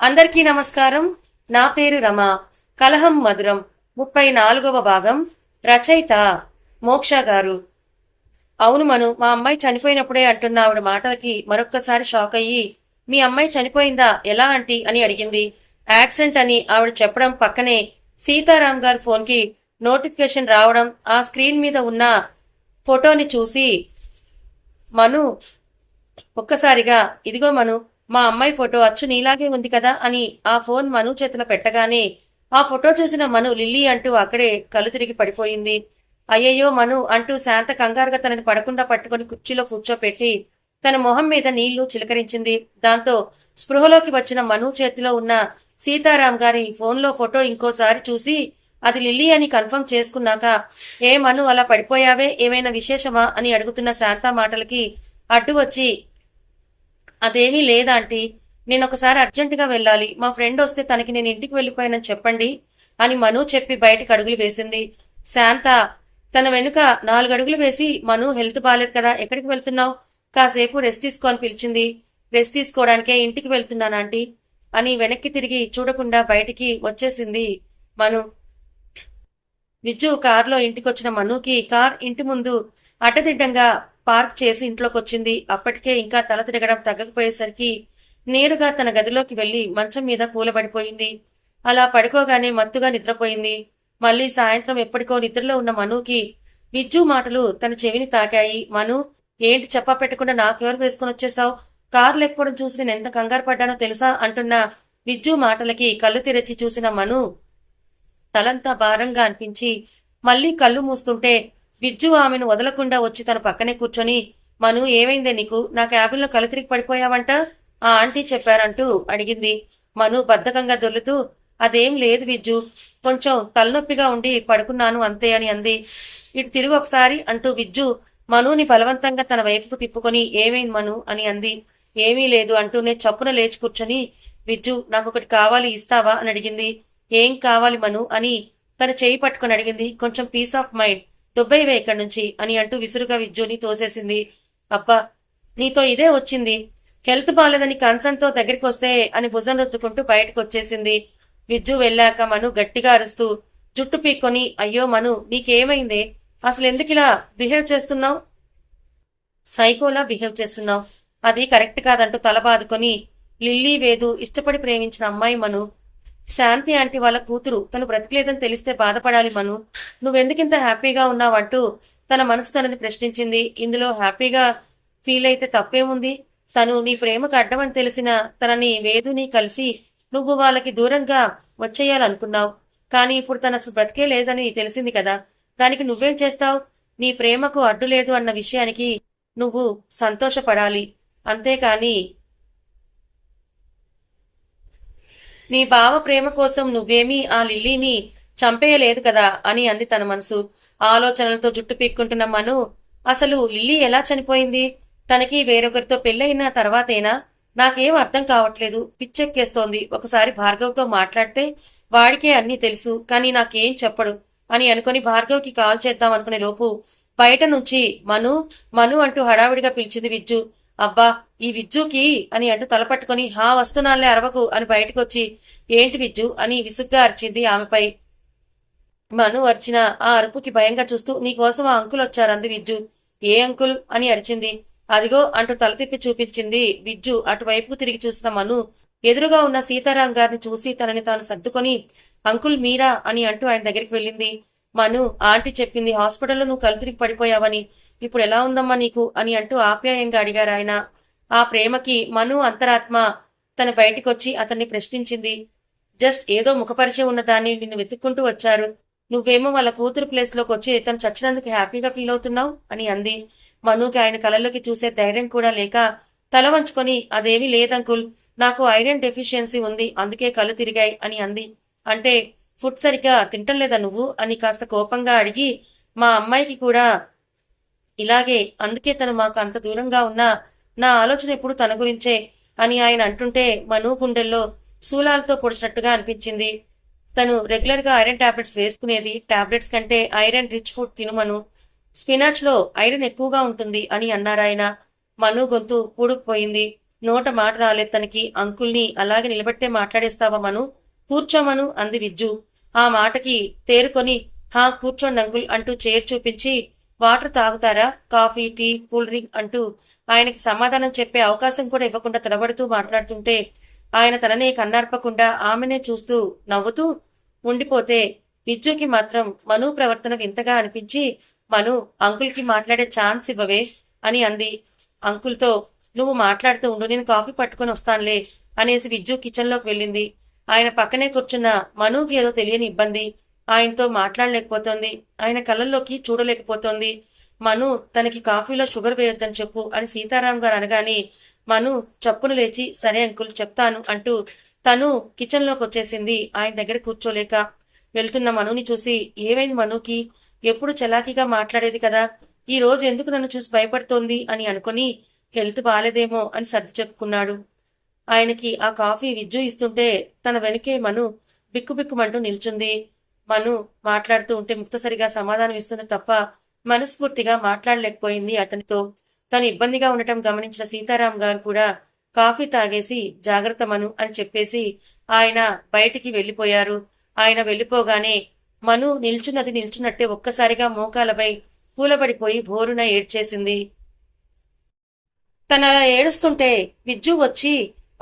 అందరికీ నమస్కారం. నా పేరు రమ. కలహం మధురం ముప్పై నాలుగవ భాగం. రచయిత మోక్ష గారు. అవును మను మా అమ్మాయి చనిపోయినప్పుడే అంటున్న ఆవిడ మాటలకి మరొక్కసారి షాక్ అయ్యి మీ అమ్మాయి చనిపోయిందా? ఎలా ఆంటీ? అని అడిగింది. యాక్సిడెంట్ అని ఆవిడ చెప్పడం పక్కనే సీతారాం గారి ఫోన్కి నోటిఫికేషన్ రావడం ఆ స్క్రీన్ మీద ఉన్న ఫోటోని చూసి మను ఒక్కసారిగా ఇదిగో మను మా అమ్మాయి ఫోటో అచ్చు నీలాగే ఉంది కదా అని ఆ ఫోన్ మను చేతిలో పెట్టగానే ఆ ఫోటో చూసిన మను లిల్లీ అంటూ అక్కడే కళ్ళు తిరిగి పడిపోయింది. అయ్యయ్యో మను అంటూ శాంత కంగారుగా తనని పడకుండా పట్టుకొని కుర్చీలో కూర్చోపెట్టి తన మొహం మీద నీళ్ళు చిలకరించింది. దాంతో స్పృహలోకి వచ్చిన మను చేతిలో ఉన్న సీతారాం గారి ఫోన్లో ఫోటో ఇంకోసారి చూసి అది లిల్లీ అని కన్ఫర్మ్ చేసుకున్నాక ఏ మను అలా పడిపోయావే? ఏమైనా విశేషమా? అని అడుగుతున్న శాంత మాటలకి అడ్డు వచ్చి అదేమీ లేదాంటీ నేను ఒకసారి అర్జెంటుగా వెళ్ళాలి. మా ఫ్రెండ్ వస్తే తనకి నేను ఇంటికి వెళ్ళిపోయానని చెప్పండి అని మను చెప్పి బయటకు అడుగులు వేసింది. శాంత తన వెనుక నాలుగు అడుగులు వేసి మను హెల్త్ బాగాలేదు కదా ఎక్కడికి వెళ్తున్నావు? కాసేపు రెస్ట్ తీసుకో అని పిలిచింది. రెస్ట్ తీసుకోవడానికే ఇంటికి వెళ్తున్నాను ఆంటీ అని వెనక్కి తిరిగి చూడకుండా బయటికి వచ్చేసింది మను. విజ్జు కారులో ఇంటికొచ్చిన మనుకి కార్ ఇంటి ముందు అడ్డదిడ్డంగా పార్క్ చేసి ఇంట్లోకి వచ్చింది అప్పటికే ఇంకా తల తిరగడం తగ్గకపోయేసరికి నేరుగా తన గదిలోకి వెళ్ళి మంచం మీద కూలబడిపోయింది. అలా పడుకోగానే మత్తుగా నిద్రపోయింది. మళ్ళీ సాయంత్రం ఎప్పటికో నిద్రలో ఉన్న మనుకి విజ్జు మాటలు తన చెవిని తాకాయి. మను ఏంటి చెప్పా పెట్టకుండా నాకెవరు వేసుకుని వచ్చేసావు కారు లేకపోవడం చూసి నేను ఎంత కంగారు పడ్డానో తెలుసా? అంటున్న విజ్జు మాటలకి కళ్ళు తెరచి చూసిన మను తలంతా భారంగా అనిపించి మళ్ళీ కళ్ళు మూస్తుంటే విజ్జు ఆమెను వదలకుండా వచ్చి తన పక్కనే కూర్చొని మను ఏమైందే నీకు? నా క్యాబిన్లో కళ్ళు పడిపోయావంట? ఆ ఆంటీ చెప్పారంటూ అడిగింది. మను బద్ధకంగా దొల్లుతూ అదేం లేదు విజ్జు కొంచెం తలనొప్పిగా ఉండి పడుకున్నాను అంతే అని అంది. ఇటు తిరిగి ఒకసారి అంటూ విజ్జు మనుని బలవంతంగా తన వైపుకు తిప్పుకొని ఏమైంది మను? అని అంది. ఏమీ లేదు అంటూనే చప్పున లేచి కూర్చొని విజ్జు నాకొకటి కావాలి ఇస్తావా? అని అడిగింది. ఏం కావాలి మను? అని తన చేయి పట్టుకొని అడిగింది. కొంచెం పీస్ ఆఫ్ మైండ్ దుబ్బైవే ఇక్కడి నుంచి అని అంటూ విసురుగా విజ్జుని తోసేసింది. అబ్బా నీతో ఇదే వచ్చింది. హెల్త్ బాలేదని కన్సర్న్తో దగ్గరికి వస్తే అని భుజం రుద్దుకుంటూ బయటకు వచ్చేసింది విజ్జు వెళ్ళాక మను గట్టిగా అరుస్తూ జుట్టు పీక్కొని అయ్యో మను నీకేమైందే? అసలు ఎందుకు ఇలా బిహేవ్ చేస్తున్నావు? సైకోలా బిహేవ్ చేస్తున్నావు. అది కరెక్ట్ కాదంటూ తల బాదుకొని లిల్లీ వేదు ఇష్టపడి ప్రేమించిన అమ్మాయి మను శాంతి ఆంటీ వాళ్ళ కూతురు తను బ్రతికలేదని తెలిస్తే బాధపడాలి మను. నువ్వెందుకింత హ్యాపీగా ఉన్నావంటూ తన మనసు తనని ప్రశ్నించింది. ఇందులో హ్యాపీగా ఫీల్ అయితే తప్పేముంది? తను నీ ప్రేమకు అడ్డమని తెలిసిన తనని వేదుని కలిసి నువ్వు వాళ్ళకి దూరంగా వచ్చేయాలనుకున్నావు. కానీ ఇప్పుడు తన అసలు బ్రతికే లేదని తెలిసింది కదా. దానికి నువ్వేం చేస్తావు? నీ ప్రేమకు అడ్డు లేదు అన్న విషయానికి నువ్వు సంతోషపడాలి. అంతేకాని నీ బావ ప్రేమ కోసం నువ్వేమీ ఆ లిల్లీని చంపేయలేదు కదా అని అంది తన మనసు. ఆలోచనలతో జుట్టు పీక్కుంటున్న మను అసలు లిల్లీ ఎలా చనిపోయింది? తనకి వేరొకరితో పెళ్ళయిన తర్వాతేనా? నాకేం అర్థం కావట్లేదు. పిచ్చెక్కేస్తోంది. ఒకసారి భార్గవ్తో మాట్లాడితే వాడికే అన్నీ తెలుసు కానీ నాకేం చెప్పడు అని అనుకుని భార్గవ్కి కాల్ చేద్దాం అనుకునే లోపు బయట నుంచి మను మను అంటూ హడావిడిగా పిలిచింది విజ్జు. అబ్బా ఈ విజ్జుకి అని అంటూ తలపట్టుకుని హా వస్తున్నానులే అరవకు అని బయటకొచ్చి ఏంటి విజ్జు? అని విసుగ్గా అరిచింది ఆమెపై. మను అరిచిన ఆ అరుపుకి భయంగా చూస్తూ నీకోసం ఆ అంకుల్ వచ్చారంది విజ్జు. ఏ అంకుల్? అని అరిచింది. అదిగో అంటూ తల తిప్పి చూపించింది విజ్జు. అటువైపు తిరిగి చూసిన మను ఎదురుగా ఉన్న సీతారాం గారిని చూసి తనని తాను సర్దుకొని అంకుల్ మీరా? అని అంటూ ఆయన దగ్గరికి వెళ్ళింది. మను ఆంటీ చెప్పింది హాస్పిటల్లో నువ్వు కళ్ళు తిరిగి పడిపోయావని. ఇప్పుడు ఎలా ఉందమ్మా నీకు? అని అంటూ ఆప్యాయంగా అడిగారు ఆయన. ఆ ప్రేమకి మను అంతరాత్మ తన బయటికొచ్చి అతన్ని ప్రశ్నించింది. జస్ట్ ఏదో ముఖపరిచయం ఉన్న దాన్ని నిన్ను వెతుక్కుంటూ వచ్చారు. నువ్వేమో వాళ్ళ కూతురు ప్లేస్లోకి వచ్చి తను చచ్చినందుకు హ్యాపీగా ఫీల్ అవుతున్నావు అని అంది. మనుకి ఆయన కళ్ళలోకి చూసే ధైర్యం కూడా లేక తల వంచుకొని అదేమీ లేదంకుల్ నాకు ఐరన్ డెఫిషియన్సీ ఉంది అందుకే కళ్ళు తిరిగాయి అని అంది. అంటే ఫుడ్ సరిగ్గా తింటం లేదా నువ్వు? అని కాస్త కోపంగా అడిగి మా అమ్మాయికి కూడా ఇలాగే అందుకే తను మాకు అంత దూరంగా ఉన్నా నా ఆలోచన ఎప్పుడు తన గురించే అని ఆయన అంటుంటే మను గుండెల్లో శూలాలతో పొడిచినట్టుగా అనిపించింది. తను రెగ్యులర్గా ఐరన్ టాబ్లెట్స్ వేసుకునేది టాబ్లెట్స్ కంటే ఐరన్ రిచ్ ఫుడ్ తినుమను స్పినాచ్లో ఐరన్ ఎక్కువగా ఉంటుంది అని అన్నారాయన మను గొంతు పూడుకుపోయింది. నోట మాట రాలేదు తనకి. అంకుల్ని అలాగే నిలబెట్టే మాట్లాడేస్తావా మను? కూర్చోమను అంది విజ్జు. ఆ మాటకి తేరుకొని హా కూర్చోండి అంకుల్ అంటూ చైర్ చూపించి వాటర్ తాగుతారా? కాఫీ టీ కూల్ డ్రింక్ అంటూ ఆయనకి సమాధానం చెప్పే అవకాశం కూడా ఇవ్వకుండా తడబడుతూ మాట్లాడుతుంటే ఆయన తననే కన్నార్పకుండా ఆమెనే చూస్తూ నవ్వుతూ ఉండిపోతే విజ్జుకి మాత్రం మను ప్రవర్తన వింతగా అనిపించి మను అంకుల్కి మాట్లాడే ఛాన్స్ ఇవ్వవే అని అంది. అంకుల్తో నువ్వు మాట్లాడుతూ ఉండు నేను కాఫీ పట్టుకొని వస్తానులే అనేసి విజ్జు కిచెన్లోకి వెళ్ళింది. ఆయన పక్కనే కూర్చున్న మనుకి ఏదో తెలియని ఇబ్బంది. ఆయనతో మాట్లాడలేకపోతోంది. ఆయన కళ్ళల్లోకి చూడలేకపోతోంది. మను తనకి కాఫీలో షుగర్ వేయొద్దని చెప్పు అని సీతారాం గారు అనగానే మను చప్పును లేచి సరే అంకుల్ చెప్తాను అంటూ తను కిచెన్లోకి వచ్చేసింది ఆయన దగ్గర కూర్చోలేక వెళ్తున్న మనుని చూసి ఏమైంది మనుకి? ఎప్పుడు చలాకీగా మాట్లాడేది కదా? ఈ రోజు ఎందుకు నన్ను చూసి భయపడుతోంది అని అనుకుని హెల్త్ బాలేదేమో అని సర్ది చెప్పుకున్నాడు. ఆయనకి ఆ కాఫీ విజ్జు ఇస్తుంటే తన వెనుకే మను బిక్కుబిక్కుమంటూ నిల్చుంది. మను మాట్లాడుతూ ఉంటే ముక్తసరిగా సమాధానం ఇస్తుంది తప్ప మనస్ఫూర్తిగా మాట్లాడలేకపోయింది అతనితో. తను ఇబ్బందిగా ఉండటం గమనించిన సీతారాం గారు కూడా కాఫీ తాగేసి జాగ్రత్త మను అని చెప్పేసి ఆయన బయటికి వెళ్ళిపోయారు ఆయన వెళ్ళిపోగానే మను నిల్చున్నది నిల్చున్నట్టే ఒక్కసారిగా మోకాలపై కూలబడిపోయి భోరున ఏడ్చేసింది. తన ఏడుస్తుంటే విజ్జు వచ్చి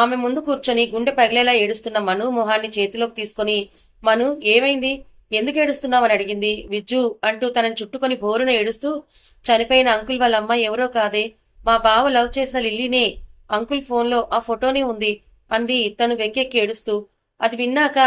ఆమె ముందు కూర్చొని గుండె పగిలేలా ఏడుస్తున్న మను మొహాన్ని చేతిలోకి తీసుకొని మను ఏమైంది? ఎందుకు ఏడుస్తున్నావని అడిగింది. విజ్జు అంటూ తనని చుట్టుకొని బోరున ఏడుస్తూ చనిపోయిన అంకుల్ వాళ్ళ అమ్మాయి ఎవరో కాదే మా బావ లవ్ చేసిన లిల్లీనే అంకుల్ ఫోన్లో ఆ ఫోటోనే ఉంది అంది తను వెక్కెక్కి ఏడుస్తూ. అది విన్నాక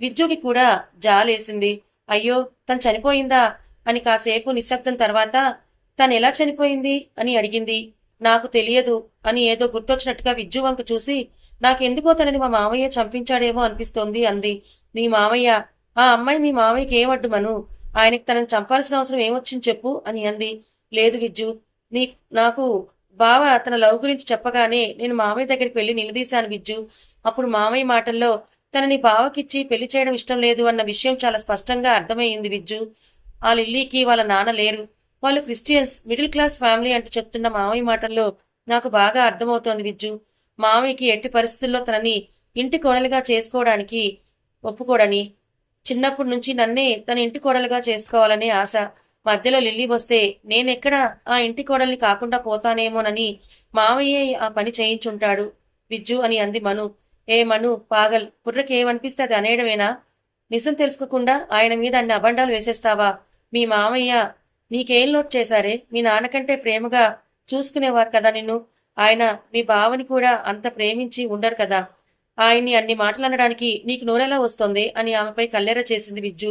విజ్జుకి కూడా జాలేసింది. అయ్యో తను చనిపోయిందా? అని కాసేపు నిశ్శబ్దం తర్వాత తను ఎలా చనిపోయింది? అని అడిగింది. నాకు తెలియదు అని ఏదో గుర్తొచ్చినట్టుగా విజ్జు వంక చూసి నాకెందుకో తనని మా మామయ్య చంపించాడేమో అనిపిస్తోంది అంది. నీ మామయ్య ఆ అమ్మాయి మీ మామయ్యకి ఏమడ్డు మను? ఆయనకి తనని చంపాల్సిన అవసరం ఏమొచ్చింది చెప్పు అని అంది. లేదు విజ్జు నీ నాకు బావ తన లవ్ గురించి చెప్పగానే నేను మామయ్య దగ్గరికి వెళ్ళి నిలదీశాను విజ్జు. అప్పుడు మామయ్య మాటల్లో తనని బావకిచ్చి పెళ్ళి చేయడం ఇష్టం లేదు అన్న విషయం చాలా స్పష్టంగా అర్థమయ్యింది విజ్జు. ఆ లిల్లీకి వాళ్ళ నాన్న లేరు. వాళ్ళు క్రిస్టియన్స్ మిడిల్ క్లాస్ ఫ్యామిలీ అంటూ చెప్తున్న మామయ్య మాటల్లో నాకు బాగా అర్థమవుతోంది విజ్జు. మామయ్యకి ఎట్టి పరిస్థితుల్లో తనని ఇంటి కొనలుగా చేసుకోవడానికి ఒప్పుకోడని చిన్నప్పటి నుంచి నన్నే తన ఇంటి కోడలుగా చేసుకోవాలనే ఆశ. మధ్యలో లిల్లీ వస్తే నేనెక్కడ ఆ ఇంటి కోడల్ని కాకుండా పోతానేమోనని మావయ్యే ఆ పని చేయించుంటాడు విజ్జు అని అంది మను. ఏ మను పాగల్ బుర్రకి ఏమనిపిస్తే అది అనేయడమేనా? నిజం తెలుసుకోకుండా ఆయన మీద అన్ని అబండాలు వేసేస్తావా? మీ మామయ్య నీకేం లోటు చేశారే? మీ నాన్నకంటే ప్రేమగా చూసుకునేవారు కదా నిన్ను. ఆయన మీ బావని కూడా అంత ప్రేమించి ఉండరు కదా. ఆయన్ని అన్ని మాటలు అనడానికి నీకు నోరెలా వస్తోంది అని ఆమెపై కల్లెర చేసింది విజ్జు.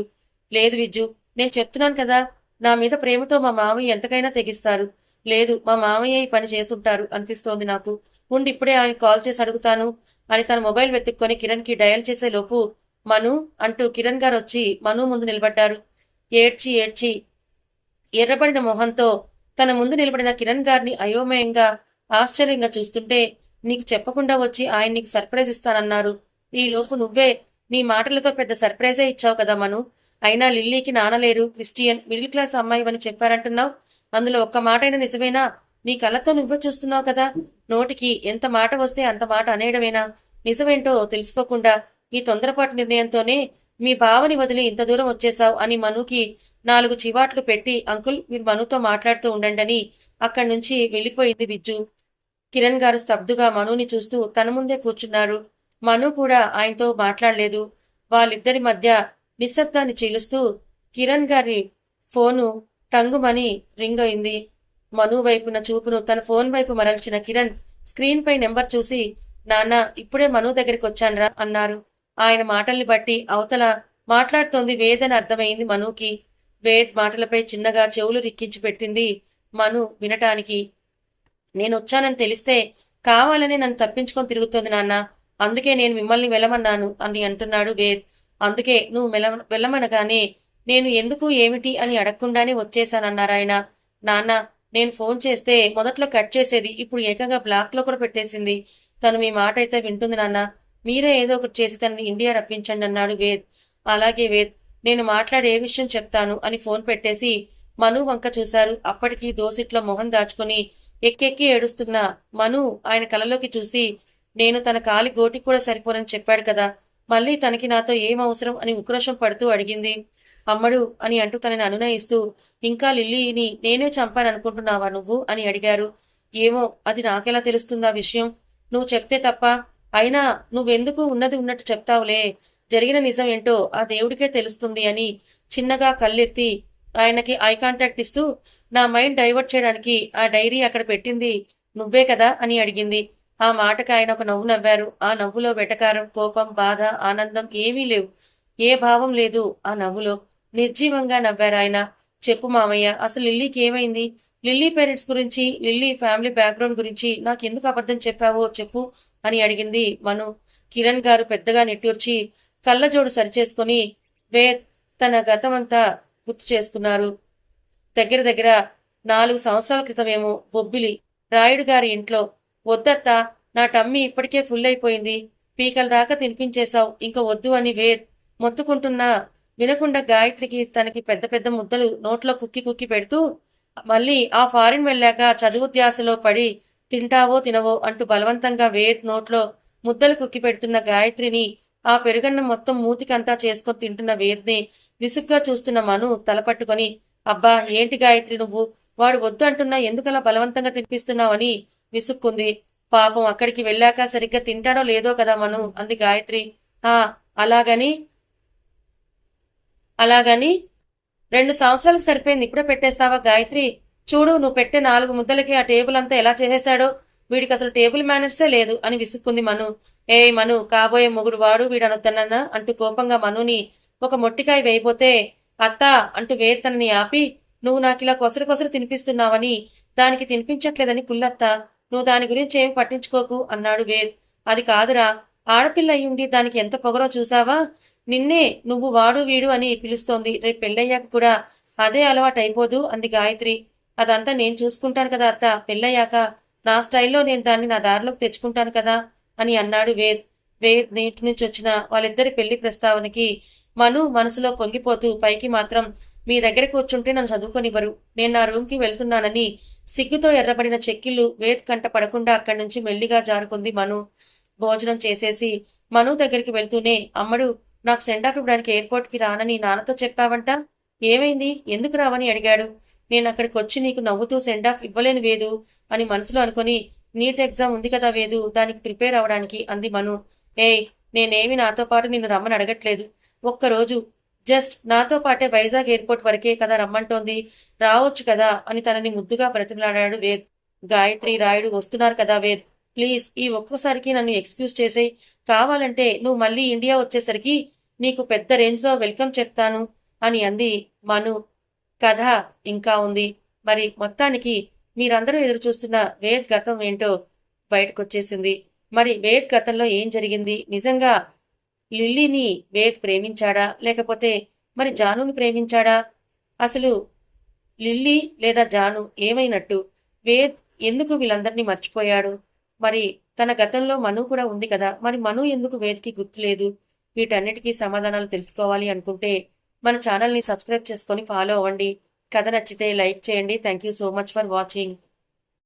లేదు విజ్జు నేను చెప్తున్నాను కదా నా మీద ప్రేమతో మా మామయ్య ఎంతకైనా తెగిస్తారు. లేదు మా మామయ్య ఈ పని చేసుంటారు అనిపిస్తోంది నాకు. ఉండి ఇప్పుడే ఆయన కాల్ చేసి అడుగుతాను అని తన మొబైల్ వెతుక్కొని కిరణ్కి డయల్ చేసే లోపు మను అంటూ కిరణ్ గారు వచ్చి మను ముందు నిలబడ్డారు. ఏడ్చి ఏడ్చి ఎర్రబడిన మొహంతో తన ముందు నిలబడిన కిరణ్ గారిని అయోమయంగా ఆశ్చర్యంగా చూస్తుంటే నీకు చెప్పకుండా వచ్చి ఆయన నీకు సర్ప్రైజ్ ఇస్తానన్నారు. ఈలోపు నువ్వే నీ మాటలతో పెద్ద సర్ప్రైజే ఇచ్చావు కదా మను. అయినా లిల్లీకి నానలేరు క్రిస్టియన్ మిడిల్ క్లాస్ అమ్మాయి అని చెప్పారంటున్నావు. అందులో ఒక్క మాటైనా నిజమేనా? నీ కళ్ళతో నువ్వే చూస్తున్నావు కదా. నోటికి ఎంత మాట వస్తే అంత మాట అనేయడమేనా? నిజమేంటో తెలుసుకోకుండా ఈ తొందరపాటు నిర్ణయంతోనే మీ బావని వదిలి ఇంత దూరం వచ్చేశావు అని మనుకి నాలుగు చివాట్లు పెట్టి అంకుల్ మీరు మనుతో మాట్లాడుతూ ఉండండి అని అక్కడి నుంచి వెళ్ళిపోయింది విజ్జు కిరణ్ గారు స్తబ్దుగా మనుని చూస్తూ తన ముందే కూర్చున్నారు. మను కూడా ఆయనతో మాట్లాడలేదు. వాళ్ళిద్దరి మధ్య నిశ్శబ్దాన్ని చీలుస్తూ కిరణ్ గారి ఫోను టంగుమని రింగ్ అయింది. మను వైపున చూపును తన ఫోన్ వైపు మరల్చిన కిరణ్ స్క్రీన్ పై నెంబర్ చూసి నాన్న ఇప్పుడే మను దగ్గరికి వచ్చానరా అన్నారు. ఆయన మాటల్ని బట్టి అవతల మాట్లాడుతోంది వేదని అర్థమైంది మనుకి. వేద్ మాటలపై చిన్నగా చెవులు రిక్కించి పెట్టింది మను వినటానికి. నేను వచ్చానని తెలిస్తే కావాలని నన్ను తప్పించుకొని తిరుగుతోంది నాన్న. అందుకే నేను మిమ్మల్ని వెళ్ళమన్నాను అని అంటున్నాడు వేద్. అందుకే నువ్వు మెల వెళ్ళమనగానే నేను ఎందుకు ఏమిటి అని అడగకుండానే వచ్చేశానన్నారాయన. నాన్న నేను ఫోన్ చేస్తే మొదట్లో కట్ చేసేది ఇప్పుడు ఏకంగా బ్లాక్లో కూడా పెట్టేసింది. తను మీ మాట అయితే వింటుంది నాన్న. మీరే ఏదో ఒకటి చేసి తనని ఇండియా రప్పించండి అన్నాడు వేద్. అలాగే వేద్ నేను మాట్లాడే ఏ విషయం చెప్తాను అని ఫోన్ పెట్టేసి మను వంక చూశారు. అప్పటికి దోసిట్లో మొహం దాచుకుని ఎక్కెక్కి ఏడుస్తున్న మను ఆయన కలలోకి చూసి నేను తన కాలి గోటికి కూడా సరిపోనని చెప్పాడు కదా మళ్ళీ తనకి నాతో ఏం అవసరం అని ఉక్రోషం పడుతూ అడిగింది. అమ్మడు అని అంటూ తనని అనునయిస్తూ ఇంకా లిల్లీని నేనే చంపాననుకుంటున్నావా నువ్వు? అని అడిగారు. ఏమో అది నాకెలా తెలుస్తుందా విషయం? నువ్వు చెప్తే తప్ప అయినా నువ్వెందుకు ఉన్నది ఉన్నట్టు చెప్తావులే? జరిగిన నిజం ఏంటో ఆ దేవుడికే తెలుస్తుంది అని చిన్నగా కళ్ళెత్తి ఆయనకి ఐ కాంటాక్ట్ ఇస్తూ నా మైండ్ డైవర్ట్ చేయడానికి ఆ డైరీ అక్కడ పెట్టింది నువ్వే కదా అని అడిగింది. ఆ మాటకు ఆయన ఒక నవ్వు నవ్వారు. ఆ నవ్వులో వెటకారం కోపం బాధ ఆనందం ఏమీ లేవు. ఏ భావం లేదు ఆ నవ్వులో. నిర్జీవంగా నవ్వారు ఆయన. చెప్పు మామయ్య అసలు లిల్లీకి ఏమైంది? లిల్లీ పేరెంట్స్ గురించి లిల్లీ ఫ్యామిలీ బ్యాక్గ్రౌండ్ గురించి నాకు ఎందుకు అబద్ధం చెప్పావో చెప్పు అని అడిగింది మను. కిరణ్ గారు పెద్దగా నిట్టూర్చి కళ్ళజోడు సరిచేసుకుని వే తన గతమంతా గుర్తు చేసుకున్నారు. దగ్గర దగ్గర నాలుగు సంవత్సరాల క్రితమేమో బొబ్బిలి రాయుడు గారి ఇంట్లో వద్దత్త నా టమ్మి ఇప్పటికే ఫుల్ అయిపోయింది. పీకల దాకా తినిపించేశావు. ఇంక వద్దు అని వేద్ మొత్తుకుంటున్నా. వినకుండా గాయత్రికి తనకి పెద్ద పెద్ద ముద్దలు నోట్లో కుక్కి కుక్కి పెడుతూ మళ్ళీ ఆ ఫారిన్ వెళ్ళాక చదువు ధ్యాసలో పడి తింటావో తినవో అంటూ బలవంతంగా వేద్ నోట్లో ముద్దలు కుక్కి పెడుతున్న గాయత్రిని ఆ పెరుగన్న మొత్తం మూతికంతా చేసుకొని తింటున్న వేద్ని విసుగ్గా చూస్తున్న మను తలపట్టుకొని అబ్బా ఏంటి గాయత్రి నువ్వు? వాడు వద్దు అంటున్నా ఎందుకలా బలవంతంగా తినిపిస్తున్నావని విసుక్కుంది. పాపం అక్కడికి వెళ్ళాక సరిగ్గా తింటాడో లేదో కదా మను అంది గాయత్రి. ఆ అలాగని అలాగని రెండు సంవత్సరాలకు సరిపోయింది ఇప్పుడే పెట్టేస్తావా గాయత్రి? చూడు నువ్వు పెట్టే నాలుగు ముద్దలకి ఆ టేబుల్ అంతా ఎలా చేసేశాడో. వీడికి అసలు టేబుల్ మేనర్సే లేదు అని విసుక్కుంది మను. ఏయ్ మను కాబోయే మొగుడు వాడు వీడనొద్దనన్నా అంటూ కోపంగా మనుని ఒక మొట్టికాయ వేయబోతే అత్త అంటూ వేతనని ఆపి నువ్వు నాకిలా కొసరు కొసరు తినిపిస్తున్నావని దానికి తినిపించట్లేదని కుల్లత్త నువ్వు దాని గురించి ఏమి పట్టించుకోకు అన్నాడు వేద్. అది కాదురా. ఆడపిల్ల అయ్యుండి దానికి ఎంత పొగరో చూసావా? నిన్నే నువ్వు వాడు వీడు అని పిలుస్తోంది. రేపు పెళ్ళయ్యాక కూడా అదే అలవాటు అయిపోదు అంది గాయత్రి. అదంతా నేను చూసుకుంటాను కదా అత్త. పెళ్ళయ్యాక నా స్టైల్లో నేను దాన్ని నా దారిలోకి తెచ్చుకుంటాను కదా అని అన్నాడు వేద్. వేద్ నీటి నుంచి వచ్చిన వాళ్ళిద్దరి పెళ్ళి ప్రస్తావనకి మను మనసులో పొంగిపోతూ పైకి మాత్రం మీ దగ్గర కూర్చుంటే నన్ను చదువుకొనివ్వరు. నేను నా రూమ్కి వెళ్తున్నానని సిగ్గుతో ఎర్రబడిన చెక్కిళ్ళు వేద్ కంట పడకుండా అక్కడి నుంచి మెల్లిగా జారుకుంది మను. భోజనం చేసేసి మను దగ్గరికి వెళ్తూనే అమ్మడు నాకు సెండ్ ఆఫ్ ఇవ్వడానికి ఎయిర్పోర్ట్కి రానని నాన్నతో చెప్పావంట? ఏమైంది? ఎందుకు రావని అడిగాడు. నేను అక్కడికి వచ్చి నీకు నవ్వుతూ సెండ్ ఆఫ్ ఇవ్వలేను వేదు అని మనసులో అనుకుని నీట్ ఎగ్జామ్ ఉంది కదా వేదు దానికి ప్రిపేర్ అవడానికి అంది మను. ఏయ్ నేనేమి నాతో పాటు నిన్ను రమ్మని అడగట్లేదు. ఒక్కరోజు. జస్ట్ నాతో పాటే వైజాగ్ ఎయిర్పోర్ట్ వరకే కదా రమ్మంటోంది. రావచ్చు కదా అని తనని ముద్దుగా ప్రతిమలాడాడు వేద్. గాయత్రి రాయుడు వస్తున్నారు కదా వేద్. ప్లీజ్ ఈ ఒక్కసారికి నన్ను ఎక్స్క్యూజ్ చేసేయి. కావాలంటే నువ్వు మళ్ళీ ఇండియా వచ్చేసరికి నీకు పెద్ద రేంజ్లో వెల్కమ్ చెప్తాను అని అంది మను. కథ ఇంకా ఉంది. మరి మొత్తానికి మీరందరూ ఎదురు చూస్తున్న వేద్ గతం ఏంటో బయటకొచ్చేసింది. మరి వేద్ గతంలో ఏం జరిగింది? నిజంగా లిల్లీని వేద్ ప్రేమించాడా? లేకపోతే మరి జానుని ప్రేమించాడా? అసలు లిల్లీ లేదా జాను ఏమైనట్టు? వేద్ ఎందుకు వీళ్ళందరినీ మర్చిపోయాడు? మరి తన గతంలో మను కూడా ఉంది కదా? మరి మను ఎందుకు వేద్కి గుర్తులేదు? వీటన్నిటికీ సమాధానాలు తెలుసుకోవాలి అనుకుంటే మన ఛానల్ని సబ్స్క్రైబ్ చేసుకొని ఫాలో అవ్వండి. కథ నచ్చితే లైక్ చేయండి. Thank you so much for watching.